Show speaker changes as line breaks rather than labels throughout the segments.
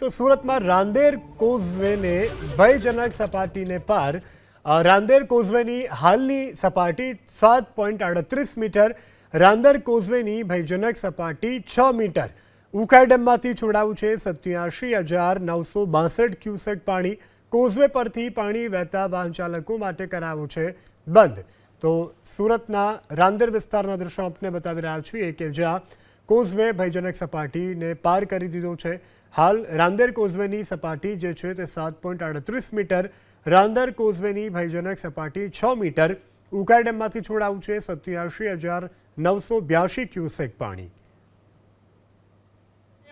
તો સુરતમાં રાંદેર કોઝવેને ભયજનક સપાટીને પાર રાંદેર કોઝવેની હાલની સપાટી સાત પોઈન્ટ આડત્રીસ મીટર, રાંદેર કોઝવેની ભયજનક સપાટી છ મીટર. ઉકાઈ ડેમમાંથી છોડાવું છે સત્યાસી હજાર નવસો બાસઠ ક્યુસેક પાણી. કોઝવે પરથી પાણી વહેતા વાહન ચાલકો માટે કરાવું છે બંધ. તો સુરતના રાંદેર વિસ્તારના દ્રશ્યો આપને બતાવી રહ્યા છીએ કે જ્યાં કોઝવે ભયજનક સપાટીને પાર કરી દીધો છે. હાલ રાંદેર કોઝવેની સપાટી જે છે તે સાત પોઈન્ટ આડત્રીસ મીટર, રાંદર કોઝવેની ભયજનક સપાટી છ મીટર, ઉકાઈ ડેમમાંથી છોડાવું છે સત્યાસી હજાર નવસો બ્યાસી ક્યુસેક પાણી.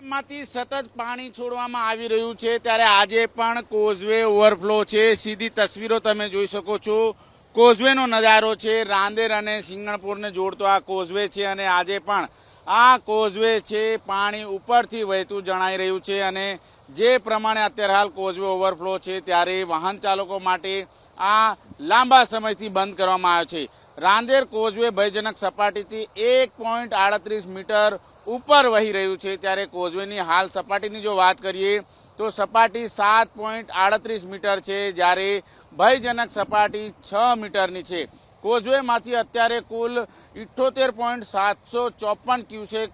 માંથી સતત પાણી છોડવામાં આવી રહ્યું છે ત્યારે આજે પણ કોઝવે ઓવરફ્લો છે. સીધી તસવીરો તમે જોઈ શકો છો. કોઝવેનો નજારો છે. રાંદેર અને સિંગણપુરને જોડતો આ કોઝવે છે અને આજે પણ આ કોઝવે છે, પાણી ઉપરથી વહેતું જણાઈ રહ્યું છે અને જે પ્રમાણે અત્યારે હાલ કોઝવે ઓવરફ્લો છે ત્યારે વાહન ચાલકો માટે આ લાંબા સમયથી બંધ કરવામાં આવ્યો છે. રાંદેર કોઝવે ભયજનક સપાટીથી એક પોઈન્ટ આડત્રીસ મીટર ઉપર વહી રહ્યું છે. ત્યારે કોઝવેની હાલ સપાટીની જો વાત કરીએ તો સપાટી સાત પોઈન્ટ આડત્રીસ મીટર છે, જ્યારે ભયજનક સપાટી છ મીટરની છે. કોઝવેમાંથી અત્યારે કુલ ઇઠ્ઠોતેર પોઈન્ટ સાતસો ચોપન ક્યુસેક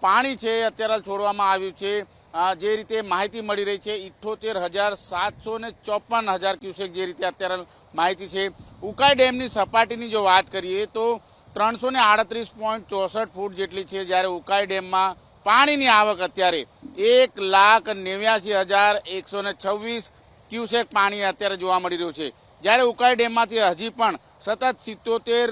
પાણી છે અત્યારે છોડવામાં આવ્યું છે. જે રીતે માહિતી મળી રહી છે ઇઠ્ઠોતેર હજાર સાતસો ને ચોપન હજાર ક્યુસેક જે રીતે અત્યારે માહિતી છે. ઉકાઈ ડેમની સપાટીની જો વાત કરીએ તો ત્રણસો ને આડત્રીસ પોઈન્ટ ચોસઠ ફૂટ જેટલી છે જ્યારે ઉકાઈ ડેમમાં પાણીની આવક અત્યારે એક લાખ નેવ્યાસી હજાર એકસો ને છવ્વીસ ક્યુસેક પાણી અત્યારે જોવા મળી રહ્યું છે. જ્યારે ઉકાઈ ડેમમાંથી હજી પણ સતત સિત્તોતેર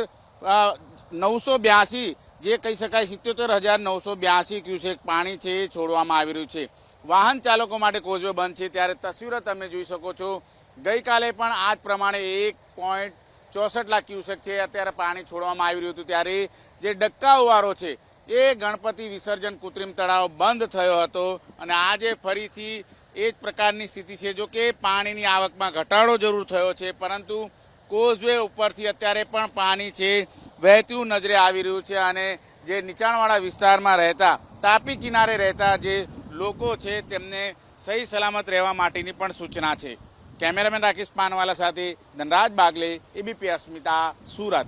નવસો બ્યાસી, જે કહી શકાય સિત્તોતેર હજાર નવસો બ્યાસી ક્યુસેક પાણી છે એ છોડવામાં આવી રહ્યું છે. વાહન ચાલકો માટે કોઝવે બંધ છે. ત્યારે તસવીરો તમે જોઈ શકો છો. ગઈકાલે પણ આ જ પ્રમાણે એક પોઈન્ટ ચોસઠ લાખ ક્યુસેક છે અત્યારે પાણી છોડવામાં આવી રહ્યું હતું. ત્યારે જે ડક્કાવારો છે એ ગણપતિ વિસર્જન કૃત્રિમ તળાવ બંધ થયો હતો અને આજે ફરીથી એ જ પ્રકારની સ્થિતિ છે. જો કે પાણીની આવકમાં ઘટાડો જરૂર થયો છે, પરંતુ કોઝવે ઉપરથી અત્યારે પણ પાણી છે, વહેતું નજરે આવી રહ્યું છે અને જે નીચાણવાળા વિસ્તારમાં રહેતા, તાપી કિનારે રહેતા જે લોકો છે, તેમને સહી સલામત રહેવા માટેની પણ સૂચના છે. કેમેરામેન રાકેશ પાનવાલા સાથે ધનરાજ બાગલે, એબીપી અસ્મિતા, સુરત.